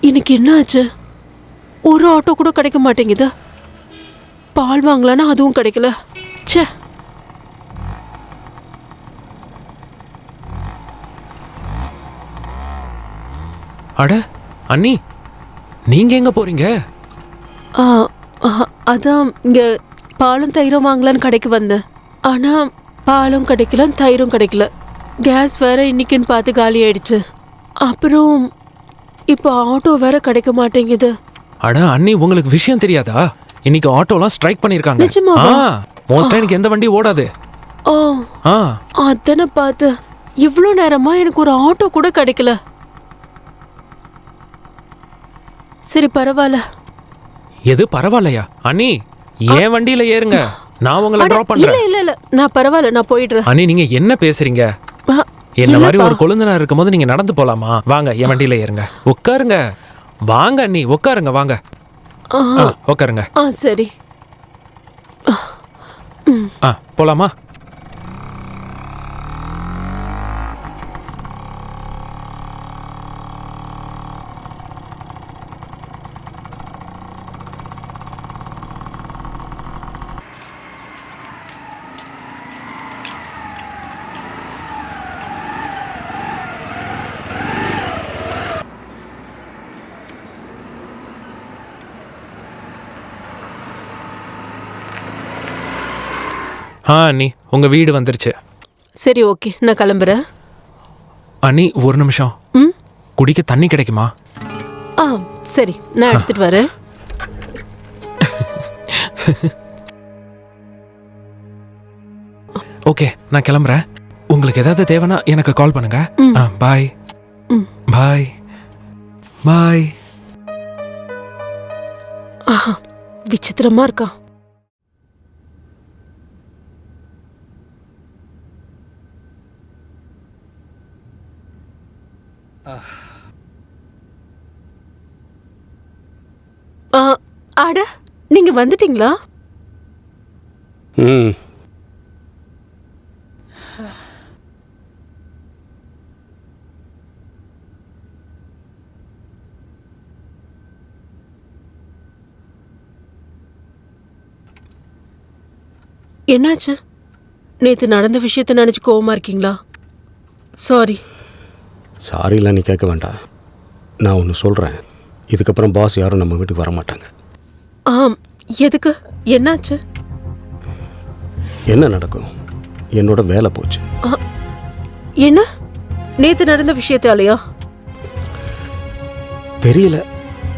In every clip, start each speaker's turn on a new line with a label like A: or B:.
A: இன்னைக்கு என்ன ஆச்சு ஒரு ஆட்டோ கூட கிடைக்க மாட்டேங்குது. பால் வாங்கலான்னா அதுவும் கிடைக்கல. ச்சே.
B: அட அண்ணி நீங்க எங்க போறீங்க?
A: ஆ, ஆ, அதான் இங்க பாலும் தயிரும் வாங்கலான்னு கடைக்கு வந்தேன். ஆனா பாலும் கிடைக்கல தயிரும் கிடைக்கல. கேஸ் வேற இன்னைக்குன்னு பார்த்து காலி ஆயிடுச்சு. அப்புறம் இப்போ ஆட்டோ வேற கிடைக்க மாட்டேங்குது.
B: அட அண்ணி உங்களுக்கு விஷயம் தெரியாதா? இன்னைக்கு ஆட்டோலாம் ஸ்ட்ரைக் பண்ணிருக்காங்க.
A: நிஜமாவா?
B: ஆ மோஸ்டா எனக்கு எந்த வண்டி ஓடாது.
A: ஓ
B: ஆ.
A: அதானே பார்த்து. இவ்வளோ நேரமா எனக்கு ஒரு ஆட்டோ கூட கிடைக்கல. சரி பரவாயில்ல.
B: எது பரவாயில்லையா? அண்ணி ஏன் வண்டியில ஏறுங்க. நான் உங்களை
A: அட,
B: டிராப்
A: இல்ல
B: பண்றேன்
A: இல்ல இல்ல. நான் பரவாயில்ல நான் போயிடுறேன்.
B: அண்ணி நீங்க என்ன பேசுறீங்க? என்ன மாதிரி. ஒரு கொழுந்தனா இருக்கும்போது நீங்க நடந்து போலாமா? வாங்க என் வண்டியில ஏறுங்க. உட்காருங்க. வாங்க அண்ணி உட்காருங்க வாங்க. உட்காருங்க.
A: சரி.
B: ஆ போலாமா? ஆ அண்ணி உங்க வீடு வந்துருச்சு.
A: சரி ஓகே நான் கிளம்புறேன்.
B: அண்ணி ஒரு நிமிஷம்.
A: ம்?
B: குடிக்க தண்ணி கிடைக்குமா?
A: ஆ சரி நான் எடுத்துட்டு வரேன்.
B: ஓகே நான் கிளம்புறேன். உங்களுக்கு ஏதாவது தேவைன்னா எனக்கு கால் பண்ணுங்க. ஆ பாய். பாய். பாய்.
A: ஆஹா விசித்திரமா இருக்கா? அட நீங்க வந்துட்டீங்களா?
C: ம்.
A: என்னாச்சு? நேத்து நடந்த விஷயத்தை நினைச்சு கோவமா இருக்கீங்களா? சாரி
C: சாரிலாம் நீ கேட்க வேண்டாம். நான் ஒன்று சொல்கிறேன் இதுக்கப்புறம் பாஸ் யாரும் நம்ம வீட்டுக்கு வர மாட்டாங்க
A: ஆம். எதுக்கு? என்னாச்சு?
C: என்ன நடக்கும்? என்னோட வேலை போச்சு.
A: என்ன? நேத்து நடந்த விஷயத்தாலையா?
C: தெரியல.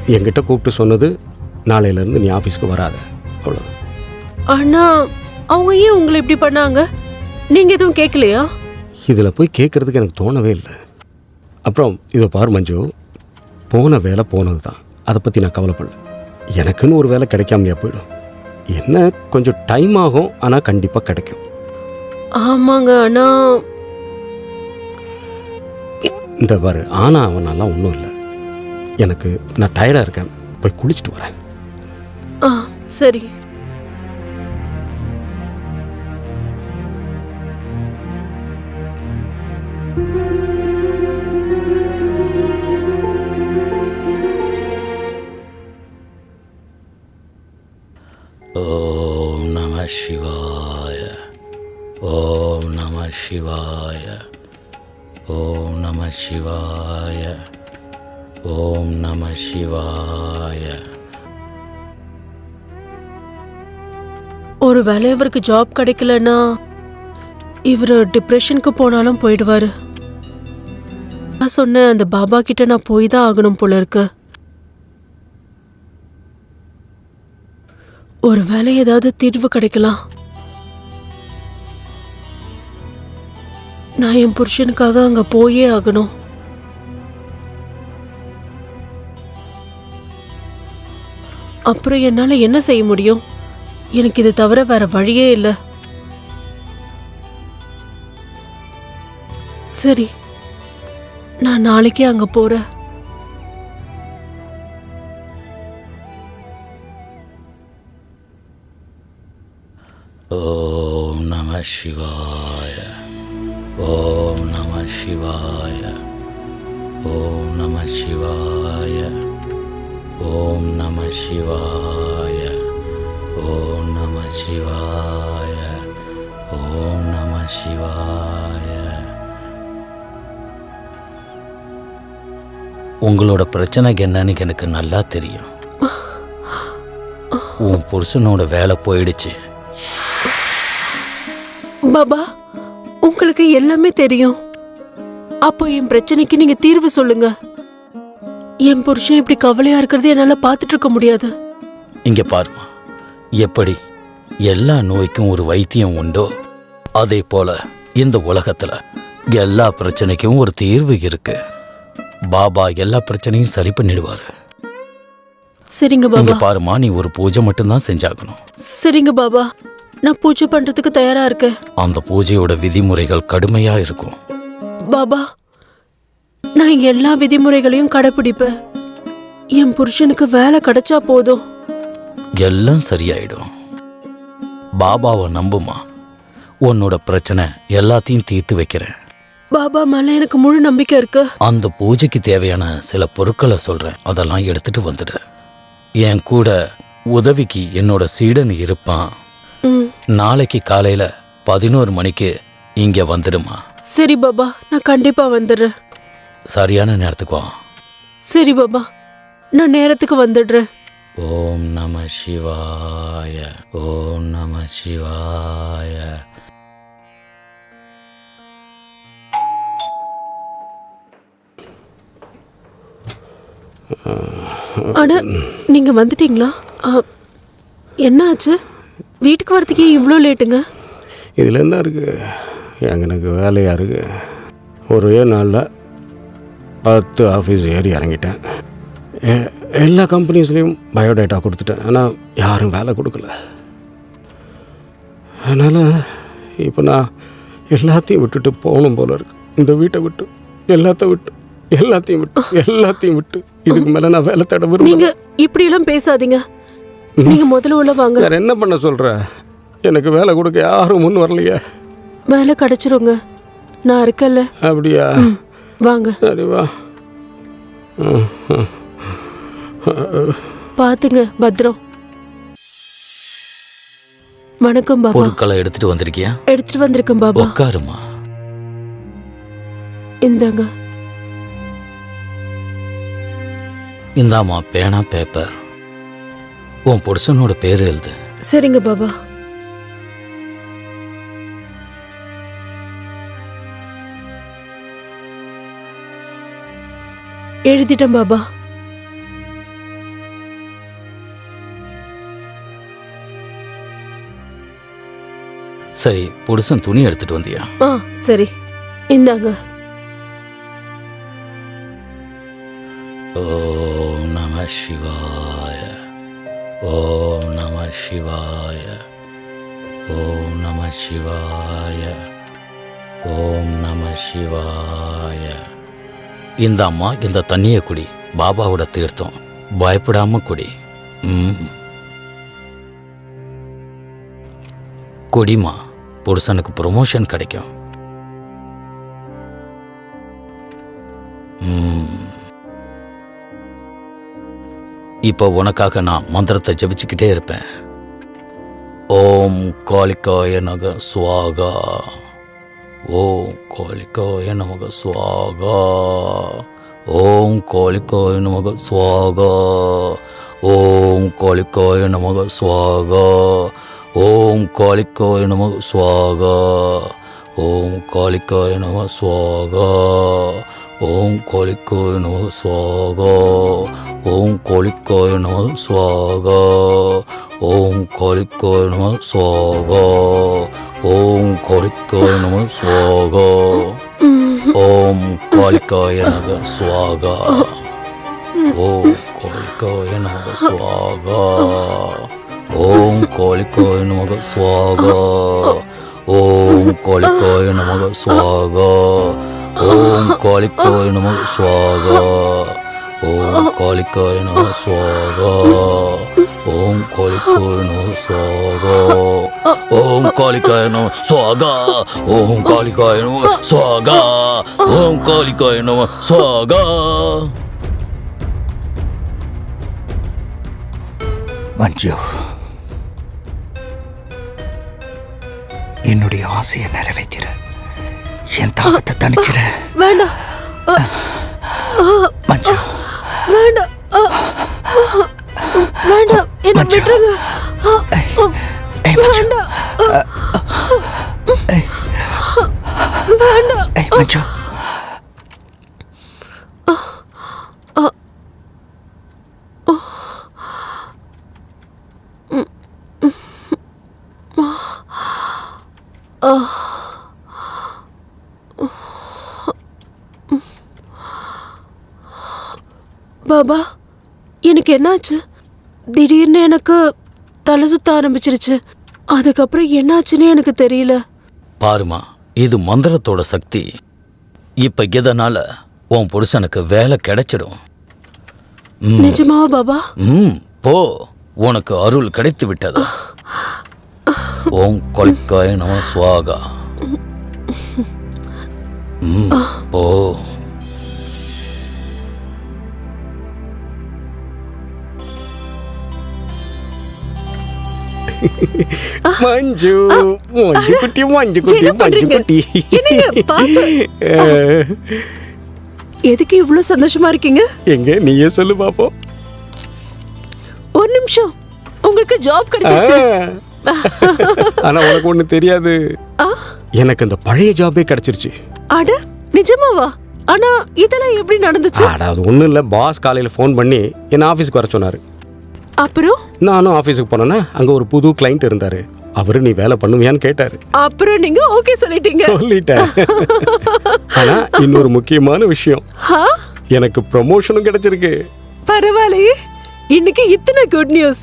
C: என்கிட்ட கூப்பிட்டு சொன்னது நாளையிலேருந்து நீ ஆஃபீஸ்க்கு வராத. அவ்வளோ
A: ஆனா அவங்க ஏன் உங்களை இப்படி பண்ணாங்க? நீங்க எதுவும் கேட்கலையா?
C: இதில் போய் கேட்குறதுக்கு எனக்கு தோணவே இல்லை. அப்புறம் இதை பார் மஞ்சு போன வேலை போனது தான் அதை பற்றி நான் கவலைப்படல. எனக்குன்னு ஒரு வேலை கிடைக்காமலையா போயிடும். என்ன கொஞ்சம் டைம் ஆகும் ஆனால் கண்டிப்பாக கிடைக்கும்.
A: ஆமாங்க ஆனா
C: இந்த பாரு ஆனால் அவனாலாம் ஒன்றும் இல்லை. எனக்கு நான் டயர்டாக இருக்கேன். போய் குளிச்சுட்டு வரேன்.
A: ஆ சரி.
D: நம சிவாய ஓம் நம சிவாய ஓம் நம சிவாய ஓம் நம சிவாய
A: ஒரு வேலை இவருக்கு ஜாப் கிடைக்கலன்னா இவர் டிப்ரெஷனுக்கு போனாலும் போயிடுவாரு. நான் சொன்னேன் அந்த பாபா கிட்ட நான் போய் தான் ஆகணும் போல இருக்கு. ஒரு வேலை ஏதாவது தீர்வு கிடைக்கலாம். நான் என் புருஷனுக்காக அங்க போயே ஆகணும். அப்புறம் என்னால என்ன செய்ய முடியும்? எனக்கு இது தவிர வேற வழியே இல்லை. சரி நான் நாளைக்கே அங்க போறேன்.
D: ശിവായ ഓം നമ ശിവായ ഓം നമ ശിവായ ഓം നമ ശിവായ ഓം നമ ശിവായ ഓം നമ ശിവായ உங்களோட பிரச்சனைக்கு என்னன்னு எனக்கு நல்லா தெரியும் உன் புருஷனோட வேலை போயிடுச்சு
A: பாபா உங்களுக்கு எல்லாமே தெரியும். அப்போ என் பிரச்சனைக்கு நீங்க தீர்வு சொல்லுங்க. என் புருஷன் இப்படி கவலையா இருக்கிறது என்னால பார்த்துட்டு இருக்க முடியாது.
D: இங்க பாருமா எப்படி எல்லா நோய்க்கும் ஒரு வைத்தியம் உண்டோ அதே போல இந்த உலகத்துல எல்லா பிரச்சனைக்கும் ஒரு தீர்வு இருக்கு. பாபா எல்லா பிரச்சனையும் சரி பண்ணிடுவாரு.
A: சரிங்க பாபா.
D: பாருமா நீ ஒரு பூஜை மட்டும்தான் செஞ்சாகணும்.
A: சரிங்க பாபா. நான் பூஜை பண்றதுக்கு தயாரா இருக்கேன்.
D: அந்த பூஜையோட விதிமுறைகள் கடுமையா இருக்கும்.
A: பாபா நான் எல்லா விதிமுறைகளையும் கடைப்பிடிப்பேன். என் புருஷனுக்கு வேலை கிடைச்சா போதும்.
D: எல்லாம் சரியாயிடும். பாபாவை நம்புமா? உன்னோட பிரச்சனை எல்லாத்தையும் தீர்த்து வைக்கிறேன்.
A: பாபா மேல எனக்கு முழு நம்பிக்கை இருக்கு.
D: அந்த பூஜைக்கு தேவையான சில பொருட்களை சொல்றேன். அதெல்லாம் எடுத்துட்டு வந்துடு. என் கூட உதவிக்கு என்னோட சீடன் இருப்பான். நாளைக்கு காலையில பதினோரு மணிக்கு இங்க வந்துடுமா.
A: சரி பாபா நான் கண்டிப்பா வந்துடுறேன்.
D: சரியான நேரத்துக்கு வா.
A: சரி பாபா நான் நேரத்துக்கு வந்துடுறேன்.
D: ஓம் நம சிவாய ஓம் நம சிவாய.
A: ஆனா நீங்க வந்துட்டீங்களா? என்ன ஆச்சு வீட்டுக்கு வரதுக்கே இவ்வளோ லேட்டுங்க?
C: இதில் என்ன இருக்குது எனக்கு வேலையாக இருக்குது ஒரே நாளில் பத்து ஆஃபீஸ் ஏறி இறங்கிட்டேன். எல்லா கம்பெனிஸ்லேயும் பயோடேட்டா கொடுத்துட்டேன். ஆனால் யாரும் வேலை கொடுக்கல. அதனால் இப்போ நான் எல்லாத்தையும் விட்டுட்டு போகணும் போல இருக்கு. இந்த வீட்டை விட்டு எல்லாத்த விட்டு எல்லாத்தையும் விட்டு எல்லாத்தையும் விட்டு. இதுக்கு மேலே நான் வேலை தேட
A: நீங்க
C: விரும்பல.
A: இப்படி எல்லாம் பேசாதீங்க. நீங்க முதல்ல உள்ள வாங்க.
C: வேற என்ன பண்ண சொல்கிற எனக்கு வேலை கொடுக்க யாரும் முன் வரலையே.
A: வேலை கிடைச்சிருங்க. நான் இருக்கல்ல
C: அப்படியா?
A: வாங்க.
C: சரி வா.
A: பாத்துங்க பத்ரம் வணக்கம் பாபா.
D: பொருட்களை எடுத்துட்டு வந்திருக்கியா?
A: எடுத்துட்டு வந்திருக்கேன் பாபா.
D: உட்காருமா.
A: இந்தாங்க.
D: இந்தாம்மா பேனா பேப்பர் உன் புருஷனோட பேர் எழுது.
A: சரிங்க பாபா. எழுதிட்டேன் பாபா.
D: சரி புருஷன் துணி எடுத்துட்டு வந்தியா?
A: ஆ சரி. இந்தாங்க.
D: ஓம் நம சிவாய. ஓம் நம சிவாய ஓம் நம சிவாய ஓம் நம சிவாய இந்த அம்மா இந்த தண்ணியை குடி. பாபாவோட தீர்த்தம். பயப்படாம குடி. ம். குடிமா புருஷனுக்கு ப்ரொமோஷன் கிடைக்கும். ம். இப்போ உனக்காக நான் மந்திரத்தை ஜெபிச்சுக்கிட்டே இருப்பேன். ஓம் காளிக்காய நக சுவாகா. ஓம் காளிக்காய நமக சுவாகா. ஓம் காளிக்காய நமக சுவாகா. ஓம் காளிக்காய நமக சுவாகா. ஓம் காளிக்காய நமக சுவாகா. ஓம் காளிக்காய நம சுவாகா. ஓம் காளிக்காய நம சுவாகா. ஓம் காளிக்காய நம சுவாகா. ஓம் காளிக்காய நம சுவாகா. ஓம் காளிக்காய நம சுவாகா. ஓம் காளிக்காய நம சுவாகா. ஓம் காளிக்காய நம சுவாகா. ஓம் காளிக்காய நம சுவாகா. ஓம் காளிக்காய நம சுவாகா. ஓம் காளிக்காய நம சுவாகா. ஓம் காளிக்காய நம சுவாகா ஓம் காளிக்காய நம சுவாகா ஓம் காளிக்காய நம சுவாகா ஓம் காளிக்காய நம சுவாகா ஓம் காளிக்காய நம சுவாகா
E: மஞ்சு என்னுடைய ஆசையை நிறைவேற்றிற என் தாகத்தை தணிச்சிட
A: வேண்டாம்.
E: மஞ்சு.
A: வேண்டாம். வேண்டாம். என்ன. விட்டுருங்க. வேண்டாம். வேண்டாம். பாபா எனக்கு என்னாச்சு? திடீர்னு எனக்கு தலை சுத்த ஆரம்பிச்சிருச்சு. அதுக்கப்புறம் என்னாச்சுன்னு எனக்கு தெரியல.
D: பாருமா இது மந்திரத்தோட சக்தி. இப்ப இதனால உன் புருஷனுக்கு வேலை கிடைச்சிடும்.
A: நிஜமாவா பாபா?
D: ம் போ. உனக்கு அருள் கிடைத்து விட்டது. ஓம் கொலைக்காய நம சுவாகா. ம் போ.
C: மஞ்சு மஞ்சு குட்டி மஞ்சு குட்டி மஞ்சு? குட்டி
A: எதுக்கு இவ்வளவு சந்தோஷமா இருக்கீங்க?
C: எங்க நீயே சொல்லு பாப்போம்.
A: ஒரு நிமிஷம். உங்களுக்கு ஜாப் கிடைச்சிருச்சு.
C: ஆனா உனக்கு ஒண்ணு தெரியாது. எனக்கு அந்த பழைய ஜாபே கிடைச்சிருச்சு.
A: அட நிஜமாவா? ஆனா இதெல்லாம் எப்படி நடந்துச்சு?
C: அட அது ஒண்ணும் இல்ல. பாஸ் காலையில ஃபோன் பண்ணி என்ன ஆபீஸ்க்கு வர சொன்னாரு.
A: அப்புறம்?
C: நானும் ஆபீஸுக்கு போனேன்னா அங்க ஒரு புது கிளைண்ட் இருந்தாரு. அவரு நீ வேலை பண்ணுவியான்னு கேட்டாரு.
A: அப்புறம் நீங்க ஓகே சொல்லிட்டீங்க.
C: சொல்லிட்டேன். ஆனா இன்னொரு முக்கியமான விஷயம். எனக்கு ப்ரமோஷனும் கிடைச்சிருக்கு.
A: பரவாயில்லையே. இன்னைக்கு இத்தனை குட் நியூஸ்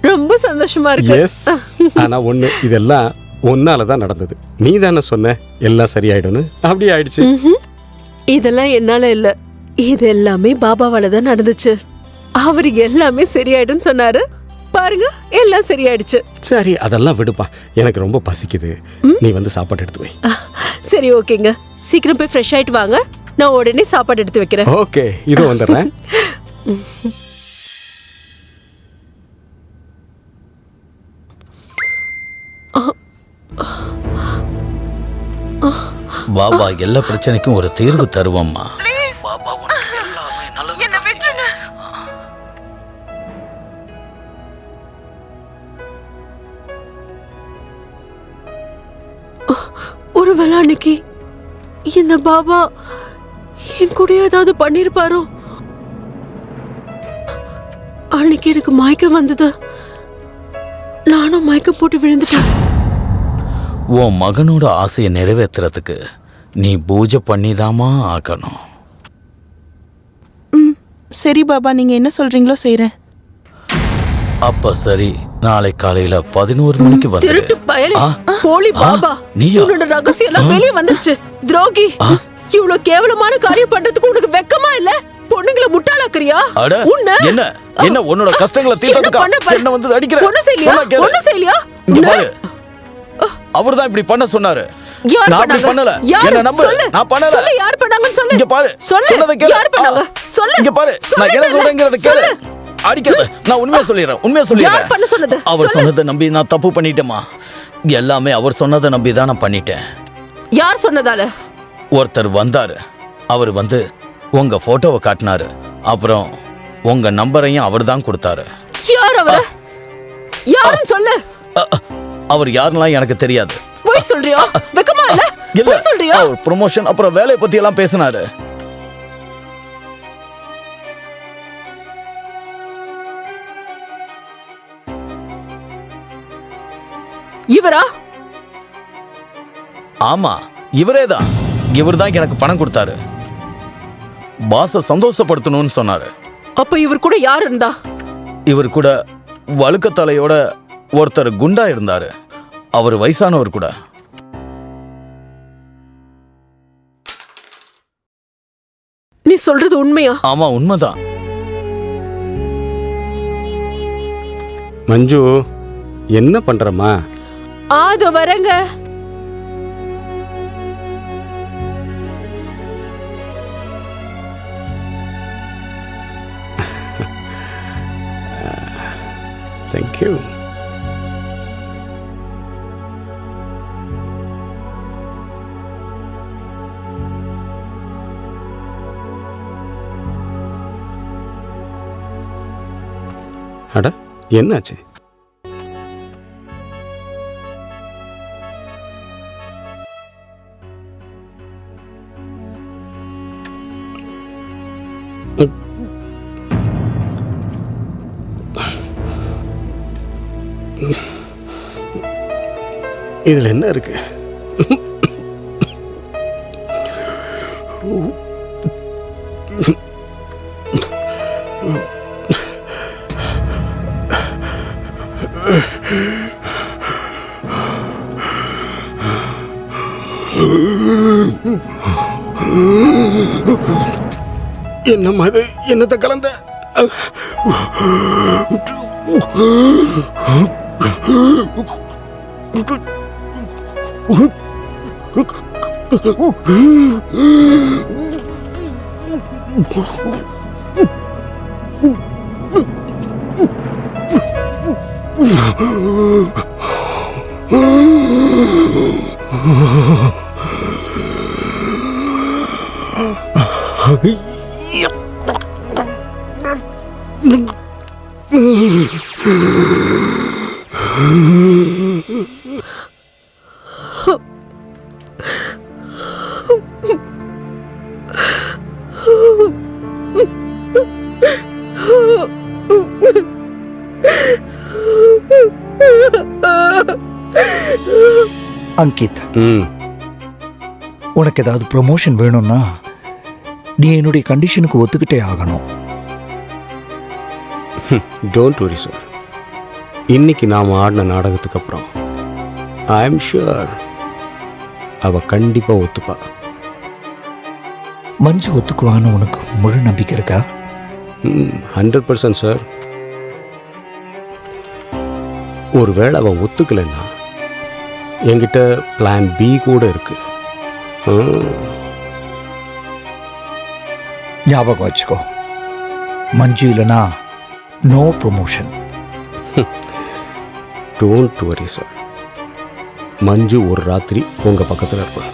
A: ரொம்ப சந்தோஷமா இருக்கு.
C: எஸ் ஆனா ஒண்ணு இதெல்லாம் ஒன்னால தான் நடந்தது. நீ தானே சொன்ன எல்லாம் சரியாயிடும்னு. அப்படி ஆயிடுச்சு.
A: இதெல்லாம் என்னால இல்ல. இது எல்லாமே பாபாவால தான் நடந்துச்சு. அவர் எல்லாமே சரியாயிடும் சொன்னாரு. பாருங்க எல்லாம் சரியாயிடுச்சு.
C: சரி அதெல்லாம் விடுப்பா. எனக்கு ரொம்ப பசிக்குது. நீ வந்து சாப்பாடு எடுத்து வை.
A: சரி ஓகேங்க. சீக்கிரம் போய் ஃப்ரெஷ் ஆயிட்டு வாங்க. நான் உடனே சாப்பாடு எடுத்து வைக்கிறேன்.
C: ஓகே இதோ வந்துடுறேன்.
D: பாபா எல்லா பிரச்சனைக்கும் ஒரு தீர்வு தருவம்மா. பாபா
A: அன்னைக்கு? இந்த பாபா என் கூட ஏதாவது பண்ணிருப்பாரோ? அன்னைக்கு எனக்கு மயக்கம் வந்தது. நானும் மயக்கம் போட்டு விழுந்துட்டேன்.
D: உன் மகனோட ஆசையை நிறைவேத்துறதுக்கு நீ பூஜை பண்ணிதாம்மா ஆக்கணும்
F: ம் சரி பாபா நீங்க என்ன சொல்றீங்களோ செய்றேன்.
D: அப்ப சரி. நாளை காலையில பதினோரு மணிக்கு ஆ?
A: போலி? பாபா? உன்னோட ரகசியம் எல்லாம் வெளியே வந்துருச்சு துரோகி இவ்வளவு கேவலமான காரியம் பண்றதுக்கு உனக்கு வெக்கமா இல்ல பொண்ணுங்களை முட்டாளாக்குறியா
D: அட
A: உன்னை
D: என்ன என்ன உன்னோட கஷ்டங்களை தீர்த்ததுக்கா? என்ன வந்து அடிக்கிற
A: ஒண்ணும் செய்யலையா. ஒண்ணும் செய்யலையா
D: இங்க பாரு அவர்தான் இப்படி பண்ண சொன்னாரு நான் அப்படி? பண்ணல
A: யாரு?
D: என்ன நம்பு. நான் பண்ணல
A: சொல்லு, யார் பண்ணாங்கன்னு சொல்லு.
D: இங்க பாரு
A: சொல்லு.
D: சொன்னதை கேளு
A: யார் பண்ணாங்க?
D: ஆ.
A: சொல்லு.
D: இங்க பாரு நான் என்ன. சொல்றேங்கிறத கேளு. அடிக்காத. நான் உண்மையா சொல்லிடுறேன் உண்மையா சொல்லிடுறேன்.
A: பண்ண சொன்னது?
D: அவர். சொன்னதை நம்பி நான் தப்பு பண்ணிட்டேமா எல்லாமே அவர் சொன்னதை நம்பி தான் நான் பண்ணிட்டேன்.
A: யார் சொன்னதால?
D: ஒருத்தர் வந்தாரு. அவர் வந்து உங்க போட்டோவை காட்டினாரு. அப்புறம் உங்க நம்பரையும் அவர் தான் கொடுத்தாரு.
A: யார் அவர? யாருன்னு சொல்லு.
D: அவர் யாருலாம் எனக்கு தெரியாது.
A: போய் சொல்றியா? வெக்கமா இல்ல?
D: இல்ல.
A: சொல்றியா?
D: அவர் ப்ரொமோஷன் அப்புறம் வேலையை பத்தி எல்லாம் பேசினாரு.
A: இவரா?
D: ஆமா இவரே தான் இவர் தான் எனக்கு பணம் கொடுத்தாரு. பாஸ சந்தோஷப்படுத்தணும்னு சொன்னாரு.
A: அப்ப இவர் கூட யார் இருந்தா?
D: இவர் கூட வழுக்கத்தலையோட ஒருத்தர் குண்டா இருந்தாரு. அவர் வயசானவர் கூட.
A: நீ சொல்றது உண்மையா?
D: ஆமா உண்மைதான்.
C: மஞ்சு என்ன பண்றம்மா?
A: அது வரங்க.
C: தேங்க்யூ அட என்னாச்சு? இதில் என்ன இருக்கு? என்னம்மா இது? என்னத்தை கலந்த?
E: Mm-hmm.
C: அங்கித்.
E: உனக்கு ஏதாவது ப்ரொமோஷன் வேணும்னா நீ என்னுடைய கண்டிஷனுக்கு ஒத்துக்கிட்டே ஆகணும்.
C: டோன்ட் வரி சார் இன்னைக்கு நாம் ஆடின நாடகத்துக்கு அப்புறம் ஐ எம் ஷுர் அவ கண்டிப்பாக ஒத்துப்பா.
E: மஞ்சு ஒத்துக்குவான்னு உனக்கு முழு நம்பிக்கை இருக்கா?
C: ஹண்ட்ரட் பர்சன்ட் சார் ஒருவேளை அவன் ஒத்துக்கலைன்னா என்கிட்ட பிளான் பி கூட இருக்கு.
E: ஞாபகம் வச்சுக்கோ. மஞ்சு இல்லைனா no promotion
C: don't worry sir Manju ஒரு ராத்திரி உங்கள் பக்கத்தில் இருப்பான்